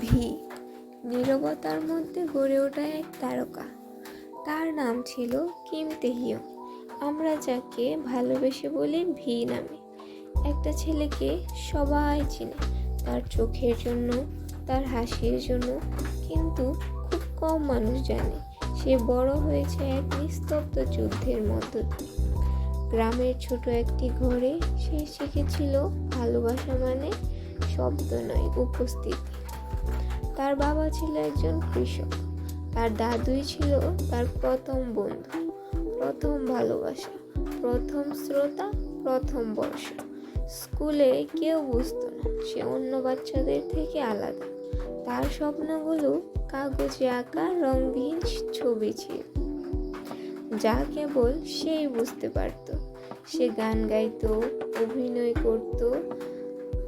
V. নীরবতার মধ্যে গড়ে ওঠা এক তারকা। তার নাম ছিল কিম তেহিও আমরা যাকে ভালোবেসে বলি ভি নামে। একটা ছেলেকে সবাই চিনে। তার চোখের জন্য, তার হাসির জন্য, কিন্তু খুব কম মানুষ জানে। সে বড় হয়েছে এক নিস্তব্ধ যুদ্ধের মধ্য দিয়ে। গ্রামের ছোট একটি ঘরে সে শিখেছিল ভালোবাসা মানে শব্দ নয়, উপস্থিতি। তার বাবা ছিল একজন কৃষক, তার দাদুই ছিল তার প্রথম বন্ধু, প্রথম ভালোবাসা, প্রথম শ্রোতা, প্রথম বর্ষ। স্কুলে কেউ বুঝতো না, সে অন্য বাচ্চাদের থেকে আলাদা। তার স্বপ্নগুলো কাগজে আঁকা রঙবিহীন ছবি ছিল। যা কেবল সেই বুঝতে পারত। সে গান গাইতো, অভিনয় করত,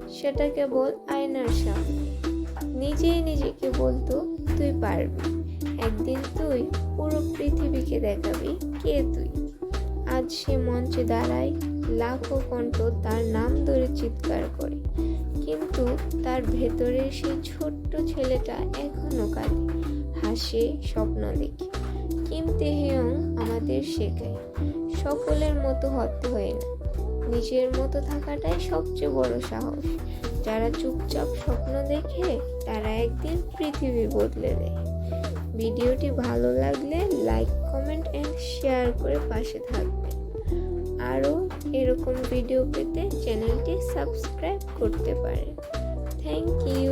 সেটা কেবল আয়নার সামনে। নিজেই নিজেকে বলতো, তুই পারবি। একদিন তুই পুরো পৃথিবীকে দেখাবি কে তুই? আজ সে মঞ্চে দাঁড়ায়, লাখো কণ্ঠ তার নাম ধরে চিৎকার করে। কিন্তু তার ভেতরের সেই ছোট্ট ছেলেটা এখনও কাঁদে, হাসে, স্বপ্ন দেখে। কিম তেহেয়ং আমাদের শেখায়, সকলের মতো হতে হয় না। নিজের মতো থাকাটাই সবচেয়ে বড় সাহস। যারা চুপচাপ স্বপ্ন দেখে, তারা একদিন পৃথিবী বদলে দেয়। ভিডিওটি ভালো লাগলে লাইক, কমেন্ট অ্যান্ড শেয়ার করে পাশে থাকবে আরও এরকম ভিডিও পেতে চ্যানেলটি সাবস্ক্রাইব করতে পারে থ্যাংক ইউ।